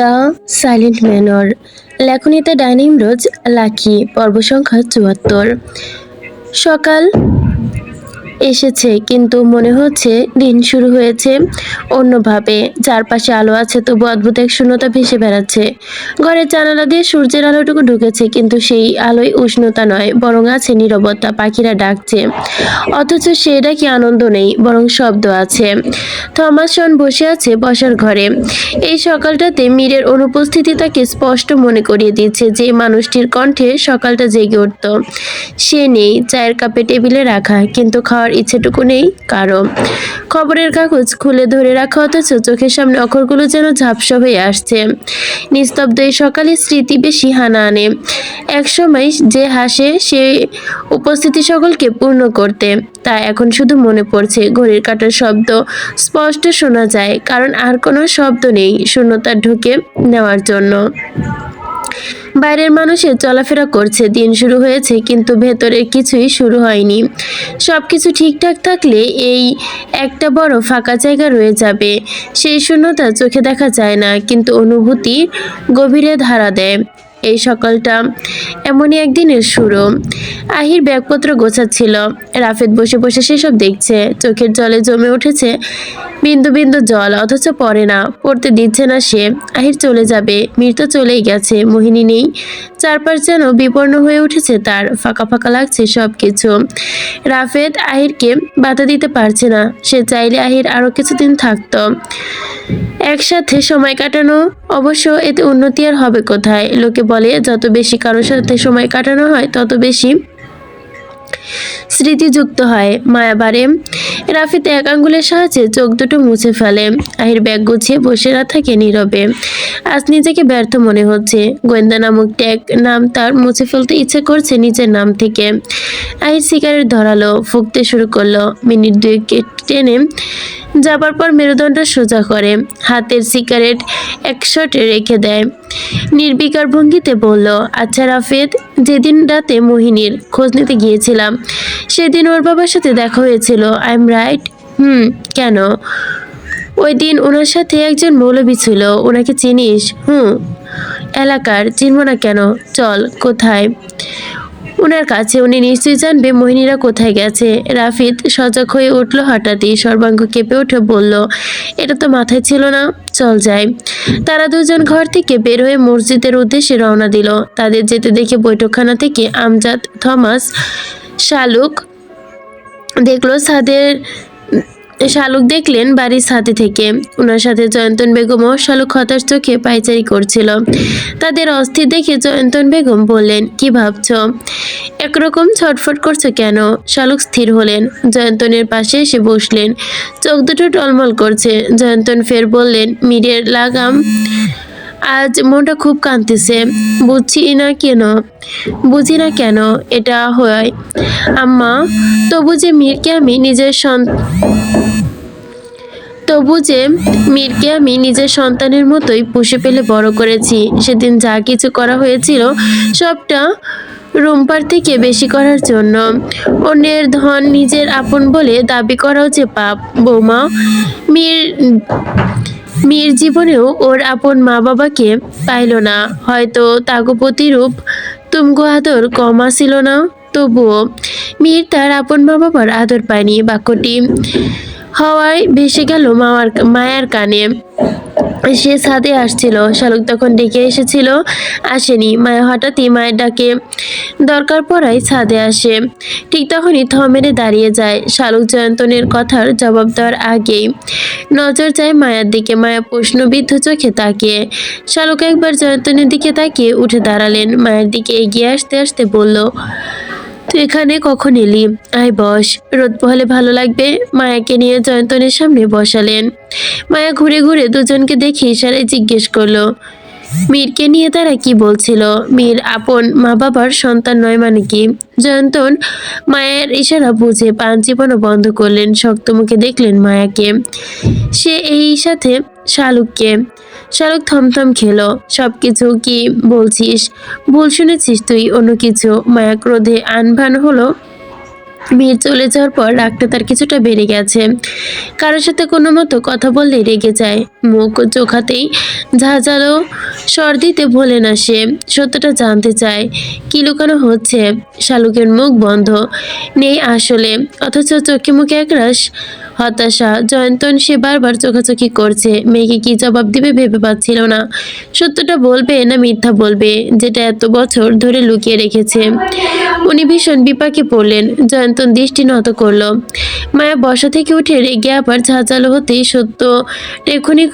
The silent manor. লেখনীতে dining Rose Lucky পর্ব সংখ্যা চুয়াত্তর। সকাল এসেছে, কিন্তু মনে হচ্ছে দিন শুরু হয়েছে অন্যভাবে। চারপাশে আলো আছে, তবু অদ্ভুত এক শূন্যতা ভেসে বেড়াচ্ছে। ঘরের জানালা দিয়ে সূর্যের আলোটুকু ঢুকেছে, কিন্তু সেই আলোয় উষ্ণতা নয়, বরং আছে নীরবতা, পাখিরা ডাকছে। অথচ সেটা কি আনন্দ নেই, বরং শব্দ আছে। থমাসন বসে আছে বসার ঘরে। এই সকালটাতে মীরের অনুপস্থিতি তাকে স্পষ্ট মনে করিয়ে দিচ্ছে যে মানুষটির কণ্ঠে সকালটা জেগে উঠত। সে নেই, চায়ের কাপে টেবিলে রাখা, কিন্তু খাওয়ার ইচ্ছেটুকু নেই কারও খবরের কাগজ খুলে ধরে রাখা অথচ চোখের সামনে অক্ষরগুলো যেন ঝাপসা হয়ে আসছে। নিস্তব্ধ এই সকালে স্মৃতি বেশি হানা আনে। একসময় যে হাসে সে উপস্থিতি সকলকে পূর্ণ করতে। তা এখন শুধু মনে পড়ছে, ঘড়ির কাটার শব্দ। স্পষ্ট শোনা যায়, কারণ আর কোনো শব্দ নেই শূন্যতা ঢুকে নেওয়ার জন্য। বাইরের মানুষের চলাফেরা করছে, দিন শুরু হয়েছে কিন্তু ভেতরের কিছুই শুরু হয়নি। সব কিছু ঠিকঠাক থাকলে এই একটা বড় ফাঁকা জায়গা রয়ে যাবে। সেই শূন্যতা চোখে দেখা যায় না, কিন্তু অনুভূতি গভীরে ধারা দেয়। এই সকালটা এমনই একদিনের শুরু। আহির ব্যাগপত্র গোছাচ্ছিল। রাফেদ বসে বসে সেসব দেখছে। চোখের জলে জমে উঠেছে বিন্দু বিন্দু জল, অথচ পড়ে না। পড়তে দিচ্ছে না সে। আহির চলে যাবে। মীর তো চলেই গেছে। মোহিনী নেই। চারপাশ যেন বিপন্ন হয়ে উঠেছে তার। ফাঁকা ফাঁকা লাগছে সব কিছু রাফেদ আহিরকে বাধা দিতে পারছে না। সে চাইলে আহির আরও কিছুদিন থাকতো। একসাথে সময় কাটানো অবশ্য এতে উন্নতি আর হবে কোথায়? লোকে বলে, যত বেশি কারোর সাথে সময় কাটানো হয়, তত বেশি স্মৃতিযুক্ত হয়। মায়া বাড়ে। রাফিত এক আঙ্গুলের সাহায্যে চোখ দুটো মুছে ফেলে। আহির ব্যাগ গুছিয়ে বসে না থাকে নীরবে। আজ নিজেকে ব্যর্থ মনে হচ্ছে। গোয়েন্দা নামক ট্যাগ নাম তার মুছে ফেলতে ইচ্ছে করছে নিজের নাম থেকে। আহির সিগারেট ধরালো, ফুঁকতে শুরু করল। মিনিট দুয়েক টেনে যাবার পর মেরুদণ্ড সোজা করে, হাতের সিগারেট এক শটে রেখে দেয়। নির্বিকার ভঙ্গিতে বলল আচ্ছা রাফেদ, যেদিন রাতে মোহিনীর খোঁজ নিতে গিয়েছিলাম, সেদিন ওর বাবার সাথে দেখা হয়েছিল। আই এম রাইট হুম, কেন? ওই দিন ওনার সাথে একজন মৌলবী ছিল, ওনাকে চিনিস? হুম। এলাকার, চিনব না কেন? চল, কোথায়? ওনার কাছে উনি নিশ্চয়ই জানবে মোহিনীরা কোথায় গেছে। রাফিদ সজাগ হয়ে উঠল হঠাৎই, সর্বাঙ্গ কেঁপে উঠে বলল, এটা তো মাথায় ছিল না, চল যাই। তারা দুজন ঘর থেকে বের হয়ে মসজিদের উদ্দেশ্যে রওনা দিল। তাদের যেতে দেখে বৈঠকখানা থেকে আমজাদ, থমাস, শালুক দেখল সাদের শালুক দেখলেন বাড়ির ছাদে থেকে। ওনার সাথে জয়ন্তন বেগমও শালুক হতাশ চোখে পাইচারি করছিল। তাদের অস্থির দেখে জয়ন্তন বেগম বললেন, কি ভাবছ? একরকম ছটফট করছ কেন? শালুক স্থির হলেন। জয়ন্তনের পাশে এসে বসলেন। চোখ দুটো টলমল করছে। জয়ন্তন ফের বললেন মীরের লাগাম আজ মনটা খুব কাঁদতেছে। বুঝছি না কেন? বুঝি না কেন এটা হয়? আম্মা, তবু যে মীরকে আমি নিজের তবু যে মীরকে আমি নিজের সন্তানের মতোই পুষে পেলে বড় করেছি, সেদিন যা কিছু করা হয়েছিল, সবটা রুম্পার থেকে বেশি করার জন্য। অন্যের ধন নিজের আপন বলে দাবি করাও যে পাপ। বৌমা, মীর মীর জীবনেও ওর আপন মা বাবাকে পাইল না। হয়তো তাগো প্রতিরূপ তুমগো আদর কম ছিল না। তবুও মেয়ের তার আপন মা বাবার আদর পায়নি বাক্যটি। হওয়ায় ভেসে গেল মামার মায়ার কানে। সে ছাদে আসছিল। শালুক তখন ডেকে এসেছিল, আসেনি। মায়া হঠাৎই মায়ের ডাকে, দরকার পড়ায় ছাদে আসে। ঠিক তখনই থ মেরে দাঁড়িয়ে যায়। শালুক জয়ন্তনের কথার জবাব দেওয়ার আগেই নজর যায় মায়ার দিকে। মায়া প্রশ্নবিদ্ধ চোখে তাকিয়ে। শালুক একবার জয়ন্তনের দিকে তাকিয়ে উঠে দাঁড়ালেন। মায়ের দিকে এগিয়ে আসতে আসতে বলল তুই এখানে কখন এলি? আয় বস, রোদ পোহালে ভালো লাগবে। মায়াকে নিয়ে জয়ন্তনের সামনে বসালেন। মায়া ঘুরে ঘুরে দুজনকে দেখে ইশারায় জিজ্ঞেস করল, মীরকে নিয়ে তারা কি বলছিল? মীর আপন মা বাবার সন্তান নয় মানে কি? জয়ন্তন মায়ের ইশারা বুঝে পান জীবনও বন্ধ করলেন। শক্ত মুখে দেখলেন মায়াকে। সে এই সাথে শালুককে শালুক থমথম খেলো। সব কিছু কি বলছিস? ভুল শুনেছিস তুই অন্য কিছু? মায়া ক্রোধে আনভান হলো। মেয়ে চলে যাওয়ার পর রাগটা তার কিছুটা বেড়ে গেছে। কারোর সাথে কোনো মতো কথা বললে রেগে যায়। মুখ চোখাতেই ঝাঁঝালো স্বর দিতে ভোলে না সে। সত্যটা জানতে চায়, কি লুকানো হচ্ছে? শালুকের মুখ বন্ধ। নেই আসলে, অথচ চোখে মুখে একরাশ হতাশা জয়ন্তন সে বারবার চোখাচোখি করছে। মেয়েকে কি জবাব দিবে ভেবে পাচ্ছিল না। সত্যটা বলবে না মিথ্যা বলবে, যেটা এত বছর ধরে লুকিয়ে রেখেছে। উনি ভীষণ বিপাকে পড়লেন জয়ন্তন দৃষ্টি নত করল। মায়া বসা থেকে উঠে রেগে আবার ঝাঁঝালো হতেই সত্য টেখুনি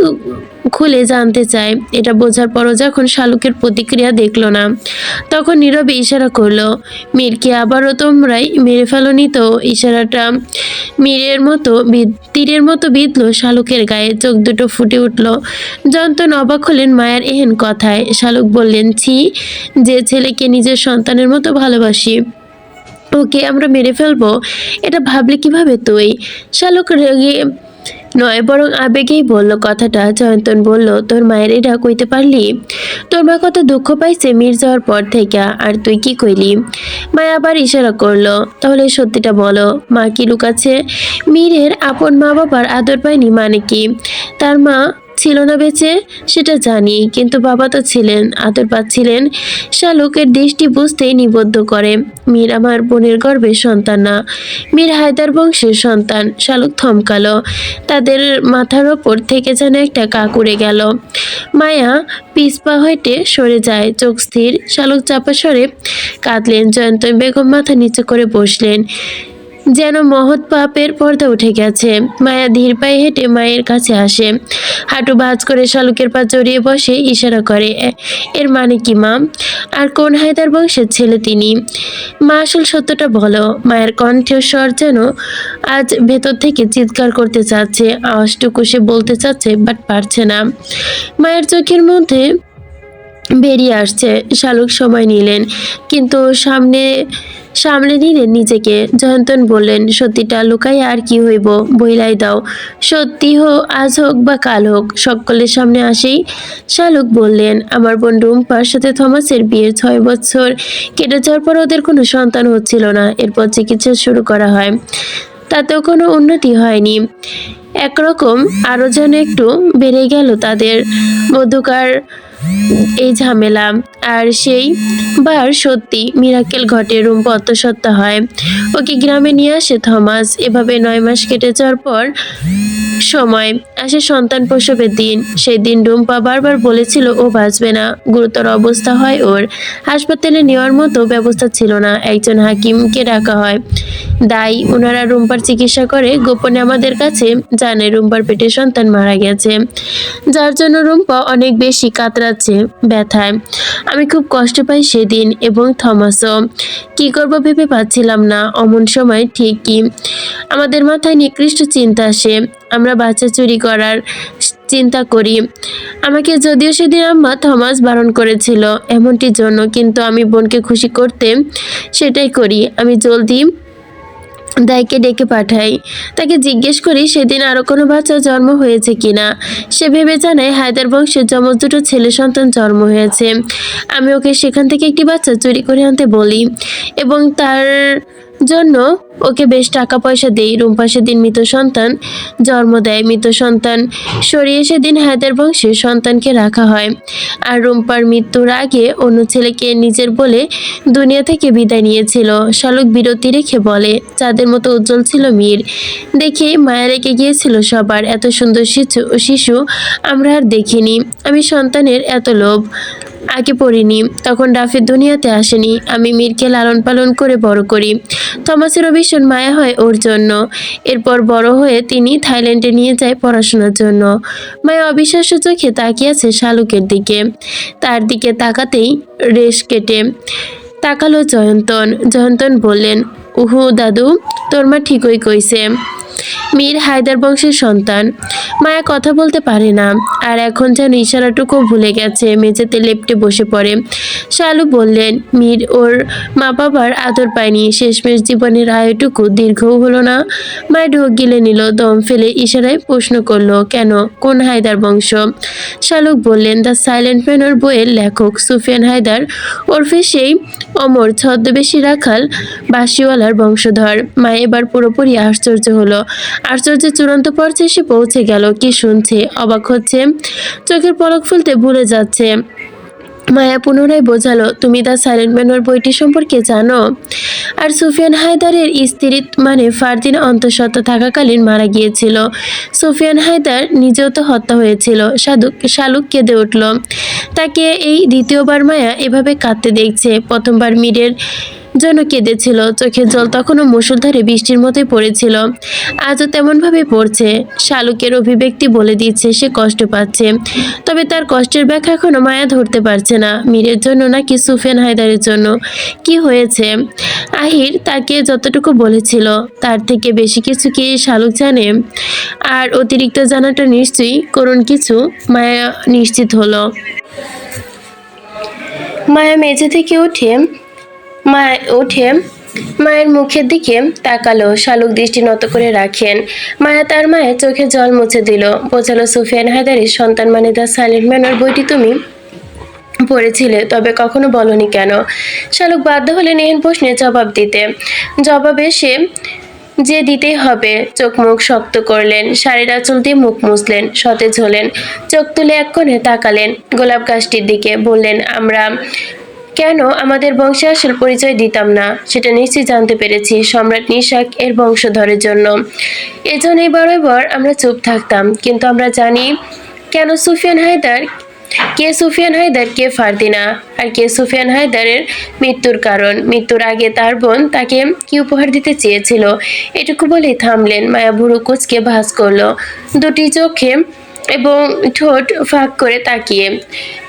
খুলে জানতে চায়। এটা বোঝার পরও যখন শালুকের প্রতিক্রিয়া দেখল না, তখন নীরবে ইশারা করল, মীরকে আবারও তোমরাই মেরে ফেলনি তো? ইশারাটা মীরের মতো তীরের মতো বিঁধলো শালুকের গায়ে চোখ দুটো ফুটে উঠল। যন্তন অবাক হলেন মায়ের এহেন কথায়। শালুক বললেন, ছি, যে ছেলেকে নিজের সন্তানের মতো ভালোবাসি, ওকে আমরা মেরে ফেলব? এটা ভাবলে কীভাবে তুই? শালুক রেগে নয়, বরং আবেগেই বলল, কথাটা জয়ন্তন বলল, তোর মায়ের এটা কইতে পারলি? তোর মা কত দুঃখ পাইছে মির যাওয়ার পর থেকে, আর তুই কি কইলি? মা আবার ইশারা করল, তাহলে সত্যিটা বলো, মা কি লুকাচ্ছে? মীরের আপন মা বাবার আদর পায়নি মানে কি? তার মা ছিল না বেঁচে, সেটা জানি, কিন্তু বাবা তো ছিলেন আদর পাচ্ছিলেন। শালুকের দৃষ্টি বুঝতেই নিবদ্ধ করে। মীর আমার বোনের গর্ভের সন্তান না। মীর হায়দার বংশের সন্তান। শালুক থমকালো। তাদের মাথার ওপর থেকে যেন একটা কাকুড়ে গেল। মায়া পিসপা হইতে সরে যায়, চোখ স্থির। শালুক চাপা সরে কাঁদলেন। জয়ন্ত বেগম মাথা নিচু করে বসলেন। যেন মহৎ পাপের পর্দা উঠে গেছে। মায়া ধীর পায়ে হেঁটে মায়ের কাছে আসে। হাঁটু ভাঁজ করে শালুকের পা জড়িয়ে বসে ইশারা করে এর মানে কি, মা? আর কোন হায়দার বংশের ছেলে তিনি? মা, আসল সত্যটা বলো। মায়ের কণ্ঠস্বর যেন আজ ভেতর থেকে চিৎকার করতে চাচ্ছে। আওয়াজটুকু সে বলতে চাচ্ছে, বাট পারছে না। মায়ের চোখের মধ্যে বেরিয়ে আসছে। শালুক সময় নিলেন, কিন্তু সামনে সামলে নিলেন নিজেকে জয়ন্তন বললেন, সত্যিটা লুকাই আর কি হইব? বইলাই দাও। সত্যি হোক, আজ হোক বা কাল হোক, সকলের সামনে আসেই শালুক বললেন, আমার বোন রুম্পার সাথে থমাসের বিয়ের ছয় বছর কেটে যাওয়ার পর ওদের কোনো সন্তান হচ্ছিল না। এরপর চিকিৎসা শুরু করা হয়। তাতেও কোনো উন্নতি হয়নি। একরকম আরও যেন একটু বেড়ে গেল তাদের মধ্যকার এই ঝামেলা। আর সেই বার সত্যি মিরাকেল ঘটে, রুম্পা অত্যসত্ত্বা হয়। ওকে গ্রামে নিয়ে আসে থমাস। এভাবে নয় মাস কেটে যাওয়ার পর সময় আসে সন্তান প্রসবের দিন। সেই দিন রুম্পা বারবার বলেছিল, ও বাঁচবে না। গুরুতর অবস্থা হয় ওর। হাসপাতালে নেওয়ার মতো ব্যবস্থা ছিল না। একজন হাকিমকে ডাকা হয়। দায়ী ওনারা রুম্পার চিকিৎসা করে। গোপনে আমাদের কাছে জানে রুম্পার পেটে সন্তান মারা গেছে। যার জন্য রুম্পা অনেক বেশি কাতরাচ্ছে ব্যথায়। আমি খুব কষ্ট পাই সেদিন এবং থমাসও। কি করব ভেবে পাচ্ছিলাম না, অমন সময় ঠিকই। আমাদের মাথায় নিকৃষ্ট চিন্তা আসে, আমরা বাচ্চা চুরি করার চিন্তা করি। আমাকে যদিও সেদিন আম্মা থমাস বারণ করেছিল, এমনটির জন্য, কিন্তু আমি বোনকে খুশি করতে সেটাই করি। আমি জলদি দাইকে ডেকে পাঠাই। তাকে জিজ্ঞেস করি, সেদিন আরও কোনো বাচ্চা জন্ম হয়েছে কিনা? সে ভেবে জানায়, হায়দার বংশের যমজ দুটো ছেলে সন্তান জন্ম হয়েছে। আমি ওকে সেখান থেকে একটি বাচ্চা চুরি করে আনতে বলি এবং তার জন্য ওকে বেশ টাকা পয়সা দেই। রুম্পা সেদিন মৃত সন্তান, জন্ম দেয় মৃত সন্তান। সরিয়ে সেদিন হায়দার বংশের সন্তানকে রাখা হয়। আর রুম্পার মৃত্যুর আগে অন্য ছেলেকে নিজের বলে দুনিয়া থেকে বিদায় নিয়েছিল। শালুক বিরতি রেখে বলে, চাঁদের মতো উজ্জ্বল ছিল মীর। দেখে মায়া রেগে গিয়েছিল সবার। এত সুন্দর শিশু শিশু আমরা আর দেখিনি। আমি সন্তানের এত লোভ। আগে পড়িনি। তখন রাফি দুনিয়াতে আসেনি। আমি মীরকে লালন পালন করে বড় করি। থমাসেরও ভীষণ মায়া হয় ওর জন্য। এরপর বড় হয়ে তিনি থাইল্যান্ডে নিয়ে যায় পড়াশোনার জন্য। মায়া অবিশ্বাস্য চোখে তাকিয়ে আছে শালুকের দিকে। তার দিকে তাকাতেই রেশ কেটে তাকালো জয়ন্তন। জয়ন্তন বললেন, উহু, দাদু, তোর মা ঠিকই কইছে। মীর হায়দার বংশের সন্তান। মায়া কথা বলতে পারে না, আর এখন যেন ইশারাটুকু ভুলে গেছে, মেঝেতে লেপটে বসে পড়ে। শালু বললেন, মীর, ওর মা বাবার আদর পায়নি শেষমেশ জীবনের আয়টুকু দীর্ঘও হলো না। মায় ঢোক গিলে নিল, দম ফেলে ইশারায় প্রশ্ন করল, কেন, কোন হায়দার বংশ? শালুক বললেন, দ্য সাইলেন্ট ম্যানর বইয়ের লেখক সুফিয়ান হায়দার। ওরফে সেই অমর ছদ্মবেশী রাখাল বাসিওয়ালার বংশধর। মা এবার পুরোপুরি আশ্চর্য হলো। আশ্চর্যের চূড়ান্ত পর্যায়ে এসে পৌঁছে গেল। কি শুনছে? অবাক হচ্ছে। চোখের পলক ফুলতে ভুলে যাচ্ছে। মায়া পুনরায় বোঝালো, তুমি দ্য সাইলেন্ট ম্যানর বইটি সম্পর্কে জানো? আর সুফিয়ান হায়দারের স্ত্রী মানে ফারদিন অন্তঃসত্ত্বা থাকাকালীন মারা গিয়েছিল। সুফিয়ান হায়দার নিজেও তো হত্যা হয়েছিল। সাধুক শালুক কেঁদে উঠল। তাকে এই দ্বিতীয়বার মায়া এভাবে কাঁদতে দেখছে। প্রথমবার মীরের জন্য কেঁদেছিল। চোখের জল তখনও মুসুলধারে বৃষ্টির মতোই পড়েছিল। আজও তেমনভাবে পড়ছে। শালুকের অভিব্যক্তি বলে দিচ্ছে সে কষ্ট পাচ্ছে। তবে তার কষ্টের ব্যাখ্যা এখনও মায়া ধরতে পারছে না। মীরের জন্য নাকি সুফেন হায়দারের জন্য। কি হয়েছে? আহির তাকে যতটুকু বলেছিল, তার থেকে বেশি কিছু কি শালুক জানে? আর অতিরিক্ত জানাটা নিশ্চয়ই করুণ কিছু। মায়া নিশ্চিত হলো। মায়া মেঝে থেকে উঠে মা উঠে মায়ের মুখের দিকে তাকালো, শালুক দৃষ্টি নত করে রাখেন। মায়া তার মায়ের চোখে জল মুছে দিল। বোঝালো, সুফিয়ান হায়দারের সন্তান মানে দ্য সাইলেন্ট ম্যানর বইটি তুমি পড়েছিলে, তবে কখনো বলনি কেন? শালুক বাধ্য হলেন এহেন প্রশ্নে জবাব দিতে। জবাবে সে যে দিতেই হবে, চোখ মুখ শক্ত করলেন, শাড়ির আঁচল দিয়ে মুখ মুছলেন, সতেজ হলেন, চোখ তুলে এক কোণে তাকালেন, গোলাপ গাছটির দিকে বললেন, আমরা কেন আমাদের বংশে আসল পরিচয় দিতাম না? সেটা নিশ্চয়ই জানতে পেরেছি, সম্রাট নিশাক এর বংশধরের জন্য। এজন্যই বরাবর আমরা চুপ থাকতাম, কিন্তু আমরা জানি কেন সুফিয়ান হায়দার, কে সুফিয়ান হায়দার, কে ফারদিনা, আর কে সুফিয়ান হায়দারের মৃত্যুর কারণ। মৃত্যুর আগে তার বোন তাকে কি উপহার দিতে চেয়েছিল? এটুকু বলেই থামলেন, মায়া ভুরু কুচকে ভাস করল। দুটি চোখে এবং ঠোঁট ফাঁক করে তাকিয়ে।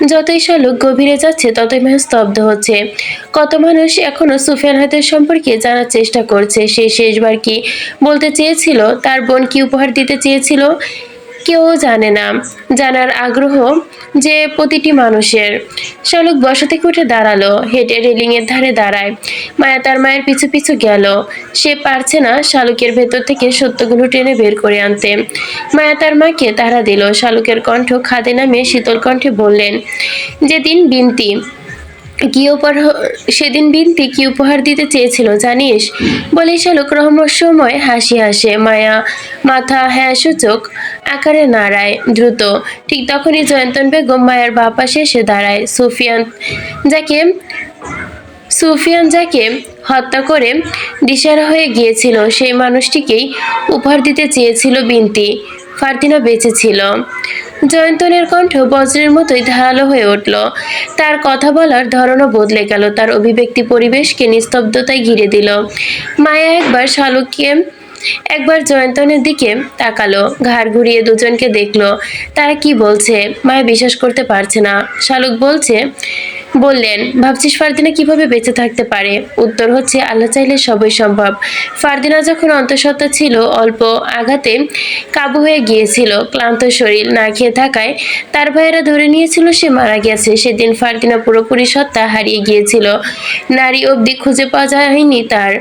যতই শালুক গভীরে যাচ্ছে, ততই মানুষ স্তব্ধ হচ্ছে। কত মানুষ এখনও সুফিয়ান হাতের সম্পর্কে জানার চেষ্টা করছে? সে শেষবার কি বলতে চেয়েছিল? তার বোন কি উপহার দিতে চেয়েছিল? কেউ জানে না। জানার আগ্রহ যে প্রতিটি মানুষের। শালুক বসা থেকে উঠে দাঁড়াল, হেঁটে রেলিংয়ের ধারে দাঁড়ায়। মায়া তার মায়ের পিছু পিছু গেল। সে পারছে না শালুকের ভেতর থেকে সত্যগুলো টেনে বের করে আনতে। মায়া তার মাকে তারা দিল। শালুকের কণ্ঠ খাদে নামে শীতল কণ্ঠে বললেন, যেদিন বিনতি কি উপহার সেদিন বিনতি কি উপহার দিতে চেয়েছিল, জানিস? বলে শালুক রহস্যময় হাসি হাসে। মায়া, মাথা হ্যাঁ সূচক, আকারে নাড়ায়, দ্রুত। ঠিক তখনই জয়ন্তন বেগম মায়ের বাঁ পাশে এসে দাঁড়ায়। সুফিয়ান যাকে সুফিয়ান যাকে হত্যা করে দিশারা হয়ে গিয়েছিল, সেই মানুষটিকেই উপহার দিতে চেয়েছিল বিনতি। ফারদিনা বেঁচে ছিল। জয়ন্তনের কণ্ঠ বজ্রের মতোই ধারালো হয়ে উঠল। তার কথা বলার ধরনও বদলে গেল। তার অভিব্যক্তি পরিবেশকে নিস্তব্ধতায় ঘিরে দিল। মায়া একবার শালুককে, একবার জয়ন্তনের দিকে তাকালো। ঘাড় ঘুরিয়ে দুজনকে দেখল। তারা কি বলছে? মায়া বিশ্বাস করতে পারছে না। শালুক বলছে বললেন, ভাবছিস ফারদিনা কীভাবে বেঁচে থাকতে পারে? উত্তর হচ্ছে, আল্লাহ চাইলে সবই সম্ভব। ফারদিনা যখন অন্তঃসত্ত্বা ছিল, অল্প আঘাতে কাবু হয়ে গিয়েছিল ক্লান্ত শরীর না খেয়ে থাকায়। তার ভাইয়েরা ধরে নিয়েছিল সে মারা গেছে। সেদিন ফারদিনা পুরোপুরি সত্তা হারিয়ে গিয়েছিল। নারী অবধি খুঁজে পাওয়া যায়নি তার।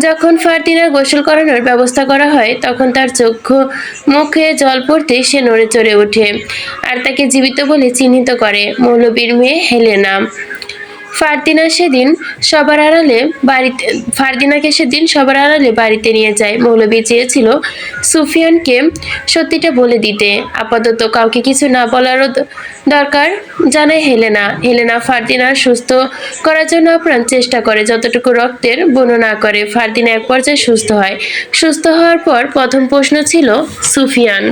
যখন ফারদিনার গোসল করানোর ব্যবস্থা করা হয়, তখন তার চক্ষু, মুখে জল পড়তে সে নড়ে চড়ে ওঠে আর তাকে জীবিত বলে চিহ্নিত করে। মৌলবীর মেয়ে হেলেনা। ফারদিনা সেদিন সবার আড়ালে বাড়িতে, ফারদিনাকে সেদিন সবার আড়ালে বাড়িতে নিয়ে যায়। মৌলবী চেয়েছিল, সুফিয়ানকে সত্যিটা বলে দিতে। আপাতত কাউকে কিছু না বলারও দরকার। জানায় হেলেনা। হেলেনা ফারদিনার সুস্থ করার জন্য আপ্রাণ চেষ্টা করে, যতটুকু রক্তের বর্ণনা করে। ফারদিনা এক পর্যায়ে সুস্থ হয়। সুস্থ হওয়ার পর প্রথম প্রশ্ন ছিল, সুফিয়ান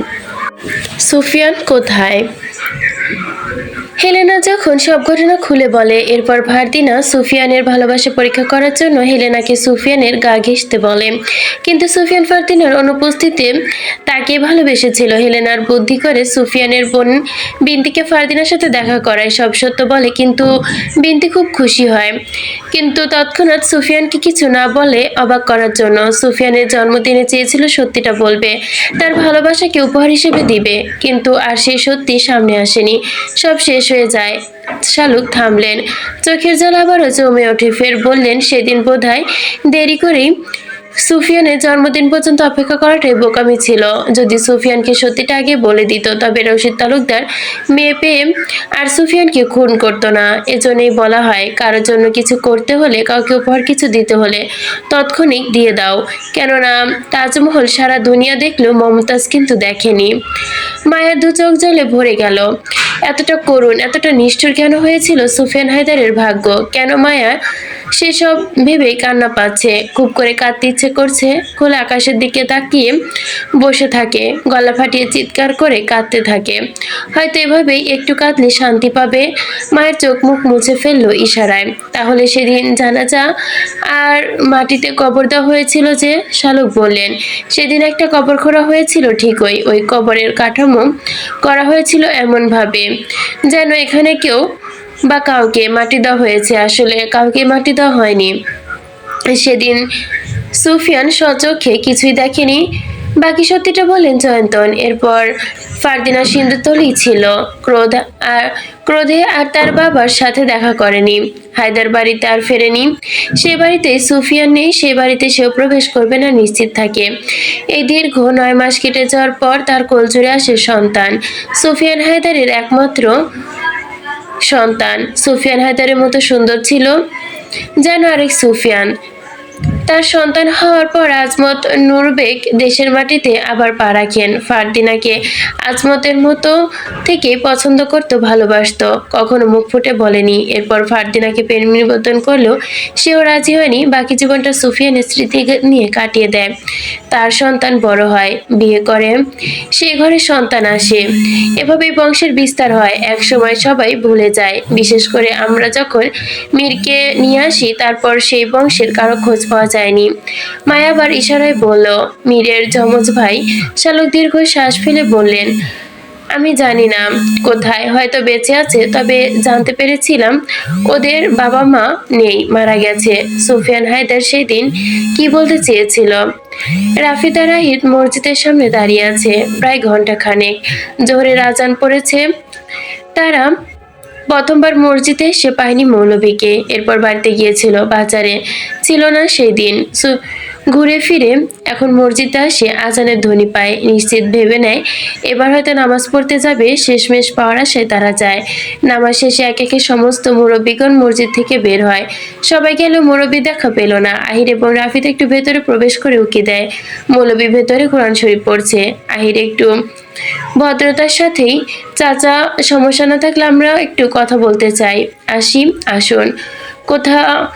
সুফিয়ান কোথায়? হেলেনা যখন সব ঘটনা খুলে বলে, এরপর ভারদিনা সুফিয়ানের ভালোবাসা পরীক্ষা করার জন্য হেলেনাকে সুফিয়ানের গা ঘেঁষতে বলে। কিন্তু সুফিয়ান ফারদিনার অনুপস্থিতিতে তাকে ভালোবেসেছিল। হেলেনার বুদ্ধি করে সুফিয়ানের বোন বিন্তিকে ফারদিনার সাথে দেখা করায়। সব সত্য বলে, কিন্তু বিন্তি খুব খুশি হয়। কিন্তু তৎক্ষণাৎ সুফিয়ানকে কিছু না বলে অবাক করার জন্য সুফিয়ানের জন্মদিনে চেয়েছিল সত্যিটা বলবে। তার ভালোবাসাকে উপহার হিসেবে দিবে। কিন্তু আর সেই সত্যি সামনে আসেনি। সব শেষ হয়ে যায়। শালুক থামলেন। চোখের জল আবারও জমে ওঠে। ফের বললেন, সেদিন বোধহয় দেরি করেই সুফিয়ানের জন্মদিন পর্যন্ত অপেক্ষা করাটাই বোকামি ছিল। যদি সুফিয়ানকে সত্যিটা আগে বলে দিত, তবে রশিদ তালুকদার মেয়ে পেয়ে আর সুফিয়ানকে খুন করতো না। এজন্যই বলা হয়, কারোর জন্য কিছু করতে হলে কাউকে উপহার কিছু দিতে হলে তৎক্ষণিক দিয়ে দাও। কেননা, তাজমহল সারা দুনিয়া দেখলেও মমতাজ কিন্তু দেখেনি। মায়ের দু চোখ জলে ভরে গেল। এতটা করুণ, এতটা নিষ্ঠুর কেন হয়েছিল সুফিয়ান হায়দারের ভাগ্য? কেন মায়া সেসব ভেবেই কান্না পাচ্ছে। খুব করে কাঁদতে ইচ্ছে করছে। খোলা আকাশের দিকে তাকিয়ে বসে থাকে। গলা ফাটিয়ে চিৎকার করে কাঁদতে থাকে। হয়তো এভাবেই একটু কাঁদলে শান্তি পাবে। মায়ের চোখ মুখ মুছে ফেলল ইশারায়। তাহলে সেদিন জানাজা আর মাটিতে কবর দেওয়া হয়েছিল যে, শালুক বললেন, সেদিন একটা কবর খোঁড়া হয়েছিল ঠিকই। ওই কবরের কাঠামো করা হয়েছিল এমনভাবে। যেন এখানে কেউ বা কাউকে মাটি দেওয়া হয়েছে, আসলে কাউকে মাটি দেওয়া হয়নি। সেদিন সুফিয়ান সচক্ষে কিছুই দেখেনি। বাকি সত্যিটা বলেন জয়ন্তন, এরপর ফারদিনা সিন্ধুতলি ছিল। ক্রোধ আর, ক্রোধে আর তার বাবার সাথে দেখা করেনি। হায়দার বাড়িতে আর ফেরেনি। সে বাড়িতে সুফিয়ান নেই, সে বাড়িতে সেও প্রবেশ করবে না, নিশ্চিত থাকে। এই দীর্ঘ নয় মাস কেটে যাওয়ার পর তার কোলজুড়ে আসে সন্তান। সুফিয়ান হায়দারের একমাত্র সন্তান সুফিয়ান হায়দারের মতো সুন্দর ছিল। যেন আরেক সুফিয়ান তার সন্তান হওয়ার পর আজমত নুরবেগ দেশের মাটিতে আবার পা রাখেন। ফারদিনাকে আজমতের মতো থেকে পছন্দ করতো ভালোবাসতো। কখনো মুখ ফুটে বলেনি। এরপর ফারদিনাকে প্রেম নিবেদন করলেও সেও রাজি হয়নি। বাকি জীবনটা সুফিয়ানের স্মৃতি নিয়ে কাটিয়ে দেয়। তার সন্তান বড় হয়। বিয়ে করে, সে ঘরে সন্তান আসে। এভাবেই বংশের বিস্তার হয়। এক সময় সবাই ভুলে যায়। বিশেষ করে আমরা যখন মীরকে নিয়ে আসি, তারপর সেই বংশের কারও খোঁজ পাওয়া যায়নি মায়াবার ইশারায় বলল, মীরের যমজ ভাই শালক দীর্ঘ শ্বাস ফেলে বললেন, আমি জানি না কোথায়, হয়তো বেঁচে আছে, তবে জানতে পেরেছিলাম ওদের বাবা মা নেই, মারা গেছে। সুফিয়ান হায়দার সেদিন কি বলতে চেয়েছিল? রাফিদা রাহিদ মসজিদের সামনে দাঁড়িয়ে আছে, প্রায় ঘণ্টা খানেক জোহরের আজান পড়েছে। তারা প্রথমবার মসজিদে সে পায়নি মৌলভীকে। এরপর বাড়িতে গিয়েছিল বাজারে। ছিল না সেই দিন। ঘুরে ফিরে এখন মসজিদে আসে আজানের ধ্বনি পায়। নিশ্চিত ভেবে নেয়, এবার হয়তো নামাজ পড়তে যাবে, শেষমেশ পাওয়ার আশায় তারা যায়। নামাজ শেষে এক একে সমস্ত মুরব্বীগণ মসজিদ থেকে বের হয়। সবাই গেল মুরব্বী দেখা পেল না। আহির এবং রাফিদ একটু ভেতরে প্রবেশ করে উকি দেয়। মৌলবী ভেতরে কোরআন শরীফ পড়ছে। আহির একটু ভদ্রতার সাথেই চাচা, সমস্যা না থাকলে আমরা একটু কথা বলতে চাই। আসি আসুন। কোথাও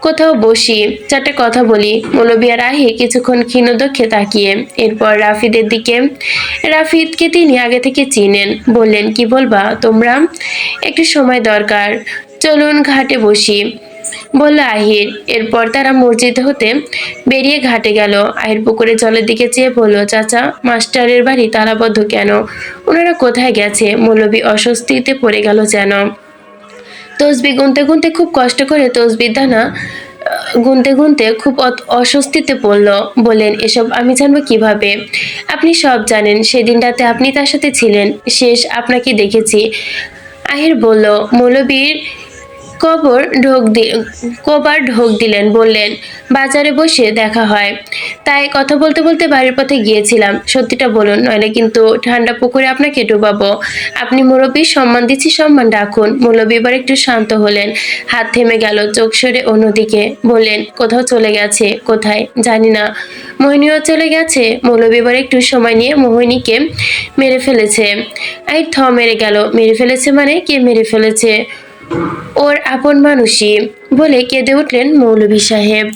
কোথাও বসি, চারটে কথা বলি। মৌলবী আর আহি কিছুক্ষণ ক্ষীণদক্ষে তাকিয়ে। এরপর রাফিদের দিকে, রাফিদকে তিনি আগে থেকে চিনেন। বললেন, কি বলবা, তোমরা? একটু সময় দরকার। চলুন ঘাটে বসি। বলল, আহির। এরপর তারা মসজিদ হতে বেরিয়ে ঘাটে গেল। আহির পুকুরে জলের দিকে চেয়ে বলল, চাচা, মাস্টারের বাড়ি তালাবদ্ধ কেন? ওনারা কোথায় গেছে? মৌলবী অস্বস্তিতে পড়ে গেল যেন। তসবি গুনতে গুনতে খুব কষ্ট করে তসবির দানা গুনতে গুনতে খুব অস্বস্তিতে পড়ল। বললেন, এসব আমি জানব কীভাবে? আপনি সব জানেন, সেদিন রাতে আপনি তার সাথে ছিলেন। শেষ আপনাকে দেখেছি। আহির বলল মৌলবীর কবর ঢোক কবার ঢোক দিলেন, বললেন, বাজারে বসে দেখা হয়। তাই কথা বলতে বলতে বাড়ির পথে গিয়েছিলাম। সত্যিটা বলুন, নইলে কিন্তু ঠান্ডা পুকুরে আপনাকে ডুবাবো। আপনি মুরব্বীর সম্মান দিচ্ছি, সম্মান রাখুন। মুরব্বী এবার একটু শান্ত হলেন। হাত থেমে গেল চোখ সরে অন্যদিকে। বললেন, কোথাও চলে গেছে? কোথায়? জানি না। মোহিনীও চলে গেছে? মৌলবী এবার একটু সময় নিয়ে মোহিনীকে মেরে ফেলেছে। আই থ, মেরে গেল। মেরে ফেলেছে মানে? কে মেরে ফেলেছে? ওর আপন মানুষই বলে কেঁদে উঠলেন মৌলভী সাহেব।